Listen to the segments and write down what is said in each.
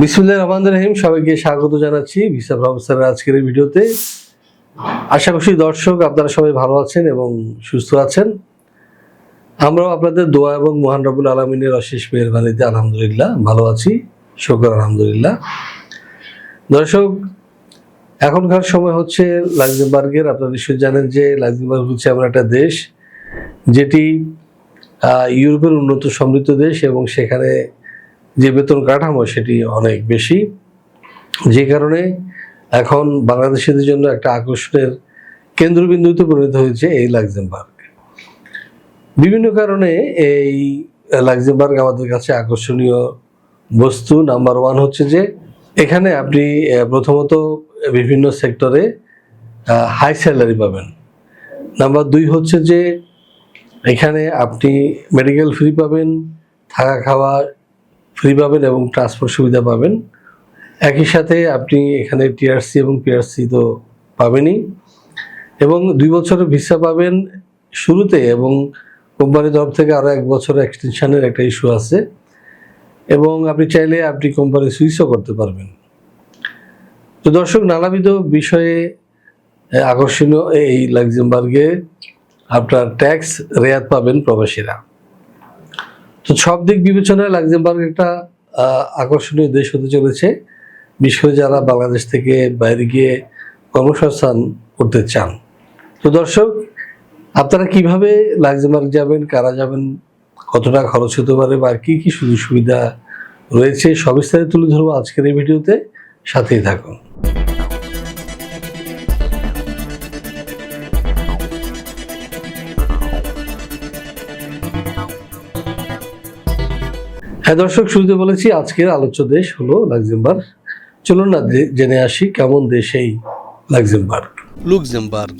বিসমুল্লাহ রহমান রহিম, সবাইকে স্বাগত জানাচ্ছি ভিসা প্রফেসরের আজকের এই ভিডিওতে। আশা করছি দর্শক আপনারা সবাই ভালো আছেন এবং সুস্থ আছেন। আমরাও আপনাদের দোয়া এবং মহান রবুল আলমিনের অশেষ মেহরবানিতে আলহামদুলিল্লাহ ভালো আছি, শকর আলহামদুলিল্লাহ। দর্শক, এখনকার সময় হচ্ছে লাক্সেমবার্গের আপনারা নিশ্চয়ই জানেন যে লাক্সেমবার্গ হচ্ছে এমন একটা দেশ যেটি ইউরোপের উন্নত সমৃদ্ধ দেশ এবং সেখানে যে বেতন কাঠামো সেটি অনেক বেশি। যে কারণে এখন বাংলাদেশিদের জন্য একটা আকর্ষণের কেন্দ্রবিন্দুতে পরিণত হয়েছে এই লাক্সেমবার্গ। বিভিন্ন কারণে এই লাক্সেমবার্গ আমাদের কাছে আকর্ষণীয় বস্তু। নাম্বার ওয়ান হচ্ছে যে, এখানে আপনি প্রথমত বিভিন্ন সেক্টরে হাই স্যালারি পাবেন। নাম্বার দুই হচ্ছে যে, এখানে আপনি মেডিকেল ফ্রি পাবেন, থাকা খাওয়া ফ্রি পাবেন এবং ট্রান্সপোর্ট সুবিধা পাবেন। একই সাথে আপনি এখানে টিআরসি এবং পিআরসি তো পাবেনই। এবং দুই বছরের ভিসা পাবেন শুরুতে এবং কোম্পানির তরফ থেকে আরও এক বছর এক্সটেনশনের একটা ইস্যু আছে। এবং আপনি চাইলে আপনি কোম্পানি সুইচও করতে পারবেন। তো দর্শক, নানাবিধ বিষয়ে আকর্ষণীয় এই লাক্সেমবার্গে আপনার ট্যাক্স রেয়াত পাবেন প্রবাসীরা। তো সব দিক বিবেচনায় লাক্সেমবার্গ একটা আকর্ষণীয় দেশ হতে চলেছে, বিশেষ করে যারা বাংলাদেশ থেকে বাইরে গিয়ে কর্মসংস্থান করতে চান। তো দর্শক, আপনারা কীভাবে লাক্সেমবার্গ যাবেন, কারা যাবেন, কতটা খরচ হতে পারে বা কী কী সুযোগ সুবিধা রয়েছে সবিস্তারে তুলে ধরবো আজকের এই ভিডিওতে। সাথেই থাকুন। হ্যাঁ দর্শক, শুরুতে বলেছি, আজকের আলোচ্য দেশ হলো লাক্সেমবার্গ। চলুন না জেনে আসি কেমন দেশ এই লাক্সেমবার্গ। লুক্সেমবার্গ।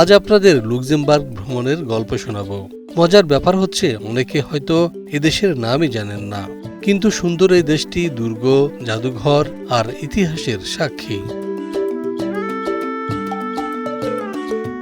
আজ আপনাদের লুক্সেমবার্গ ভ্রমণের গল্প শোনাবো। মজার ব্যাপার হচ্ছে, অনেকে হয়তো এদেশের নামই জানেন না, কিন্তু সুন্দর এই দেশটি দুর্গ, জাদুঘর আর ইতিহাসের সাক্ষী।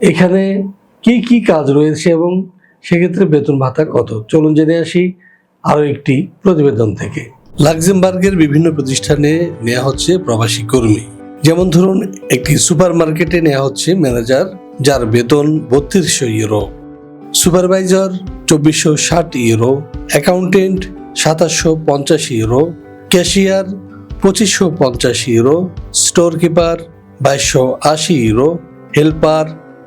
এখানে কি কি কাজ রয়েছে এবং সেক্ষেত্রে বেতন ভাতা কত? চলুন জেনে আসি আরও একটি প্রতিবেদন থেকে। লাক্সেমবার্গের বিভিন্ন প্রতিষ্ঠানে নেওয়া হচ্ছে প্রবাসী কর্মী। যেমন ধরুন, একটি সুপার মার্কেটে নেওয়া হচ্ছে ম্যানেজার যার বেতন বত্রিশশো ইউরো, সুপারভাইজার চব্বিশশো ষাট ইউরো, অ্যাকাউন্টেন্ট সাতাশশো পঞ্চাশ ইউরো, ক্যাশিয়ার পঁচিশশো পঞ্চাশ ইউরো স্টোর কিপার বাইশশো আশি ইউরো, হেল্পার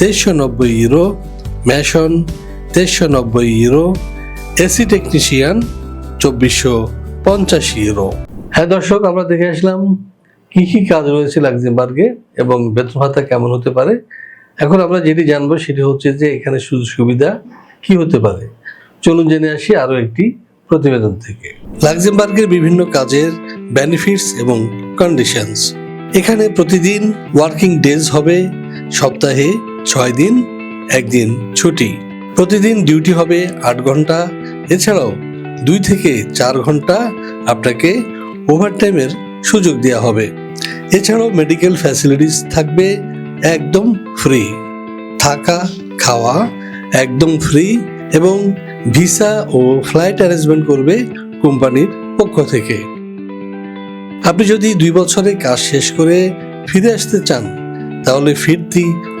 তেইশশো নব্বই ইউরো, ম্যাশন তেইশশো নব্বই ইউরো, এসি টেকনিশিয়ান চব্বিশশো পঞ্চাশ ইউরো। হ্যাঁ দর্শক, আমরা দেখে আসলাম কি কি কাজ রয়েছে লাক্সেমবার্গে এবং বেতন ভাতা কেমন হতে পারে। এখন আমরা যেটি জানব সেটি হচ্ছে যে এখানে সুযোগ সুবিধা কি হতে পারে। চলুন জেনে আসি আরও একটি প্রতিবেদন থেকে। লাক্সেমবার্গের বিভিন্ন কাজের বেনিফিটস এবং কন্ডিশনস এখানে প্রতিদিন ওয়ার্কিং ডেজ হবে, সপ্তাহে ছয় দিন, একদিন ছুটি। প্রতিদিন ডিউটি হবে আট ঘণ্টা। এছাড়াও দুই থেকে চার ঘণ্টা আপনাকে ওভারটাইমের সুযোগ দেওয়া হবে। এছাড়াও মেডিকেল ফ্যাসিলিটিস থাকবে একদম ফ্রি থাকা, খাওয়া একদম ফ্রি এবং ভিসা ও ফ্লাইট অ্যারেঞ্জমেন্ট করবে কোম্পানির পক্ষ থেকে। আপনি যদি দুই বছরে কাজ শেষ করে ফিরে আসতে চান, তাহলে ফিরতি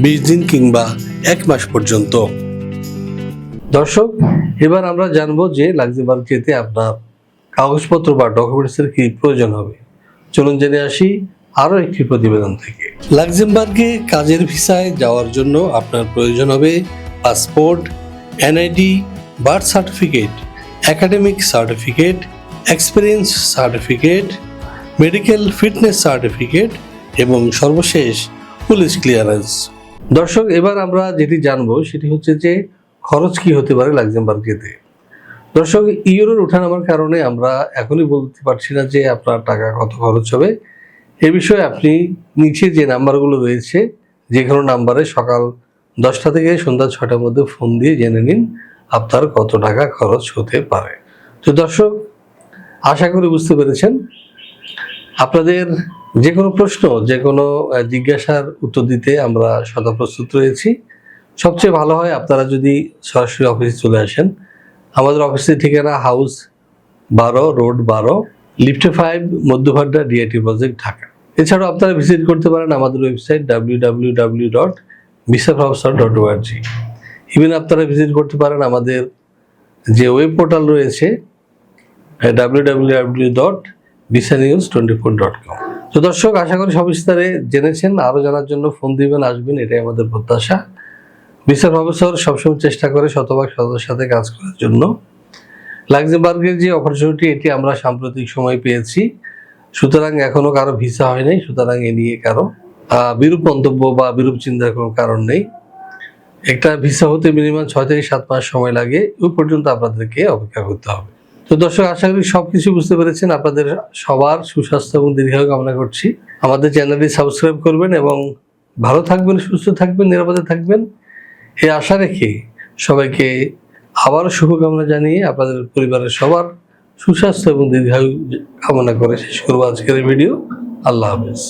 বিশ দিন কিংবা এক মাস পর্যন্ত। দর্শক, এবার আমরা জানব যে লাক্সেমবার্গ যেতে আপনার কাগজপত্র বা ডকুমেন্টসের কি প্রয়োজন হবে। চলুন জেনে আসি আরও একটি প্রতিবেদন থেকে। লাক্সেমবার্গে কাজের ভিসায় যাওয়ার জন্য আপনার প্রয়োজন হবে passport NID birth certificate academic certificate experience certificate medical fitness certificate এবং সর্বশেষ পুলিশ ক্লিয়ারেন্স দর্শক, এবার আমরা যেটি জানব সেটি হচ্ছে যে খরচ কি হতে পারে লাক্সেমবার্গ যেতে দর্শক, ইউরোর ওঠানামার কারণে আমরা এখনই বলতে পারছি না যে আপনার টাকা কত খরচ হবে। এ বিষয়ে আপনি নিচে যে নাম্বারগুলো রয়েছে, যে কোনো নাম্বারে সকাল দশটা থেকে সন্ধ্যা ছটার মধ্যে ফোন দিয়ে জেনে নিন আপনার কত টাকা খরচ হতে পারে। তো দর্শক, আশা করি বুঝতে পেরেছেন। আপনাদের যে কোনো প্রশ্ন যে কোনো জিজ্ঞাসার উত্তর দিতে আমরা সদা প্রস্তুত রয়েছি। সবচেয়ে ভালো হয় আপনারা যদি সরাসরি অফিসে চলে আসেন। আমাদের অফিসের ঠিকানা হাউস বারো, রোড বারো, লিফটে five, Madhyabadda, DIT project, Dhaka. এছাড়াও আপনারা ভিজিট করতে পারেন আমাদের website W W W dot dot ORG even আপনারা ভিজিট করতে পারেন আমাদের যে ওয়েব পোর্টাল রয়েছে ডাব্লিউ ডাব্লিউ ডাব্লিউ ডট বিসা news twenty four dot com তো দর্শক, আশা করি সবিস্তারে জেনেছেন আরও জানার জন্য ফোন দিবেন, আসবেন, এটাই আমাদের প্রত্যাশা। বিচার প্রফেসর সবসময় চেষ্টা করে শতভাগ সদস্যের সাথে কাজ করার জন্য। লাক্সেমবার্গের যে অপরচুনিটি এটি আমরা সাম্প্রতিক সময় পেয়েছি। সুতরাং এখনও কারও ভিসা হয় নাই, সুতরাং এ নিয়ে কারও বিরূপ মন্তব্য বা বিরূপ চিন্তার কোনো কারণ নেই। একটা ভিসা হতে মিনিমাম ছয় থেকে সাত মাস সময় লাগে ওই পর্যন্ত আপনাদেরকে অপেক্ষা করতে হবে। তো দর্শক, আশা করি সবকিছু বুঝতে পেরেছেন। আপনাদের সবার সুস্বাস্থ্য এবং দীর্ঘায়ু কামনা করছি। আমাদের চ্যানেলটি সাবস্ক্রাইব করবেন এবং ভালো থাকবেন, সুস্থ থাকবেন, নিরাপদে থাকবেন। এই আশা রেখে সবাইকে আবারও শুভকামনা জানিয়ে আপনাদের পরিবারের সবার সুস্বাস্থ্য এবং দীর্ঘায়ু কামনা করে শেষ করব আজকের ভিডিও। আল্লাহ হাফেজ।